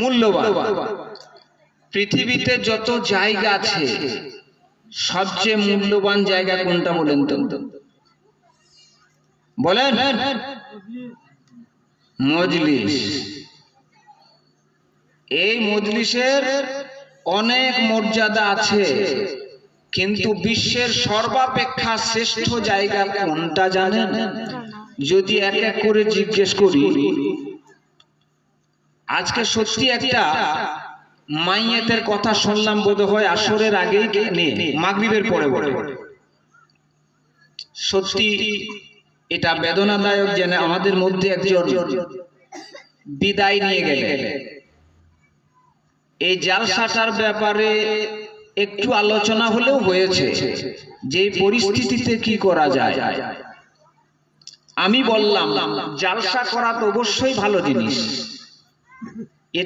মূল্যবান। পৃথিবীতে যত জায়গা আছে, সবচেয়ে মূল্যবান জায়গা কোনটা বলেন তো? বলেন। মজলিস। এই মজলিসের অনেক মর্যাদা আছে, কিন্তু বিশ্বের সর্বাপেক্ষা শ্রেষ্ঠ জায়গা কোনটা জানেন? যদি এক এক করে জিজ্ঞেস করি আজকে সত্যি একটা মাইয়েতের কথা শুনলাম বোধ হয় আসরের নিয়ে মাগরিবের পরে পরে সত্যি এটা বেদনাদায়ক যেন আমাদের মধ্যে একজন বিদায় নিয়ে গেলে এই জালসাটার ব্যাপারে একটু আলোচনা হলেও হয়েছে যে পরিস্থিতিতে কি করা যায়। আমি বললাম, জালসা করা তো অবশ্যই ভালো জিনিস। Mm-hmm.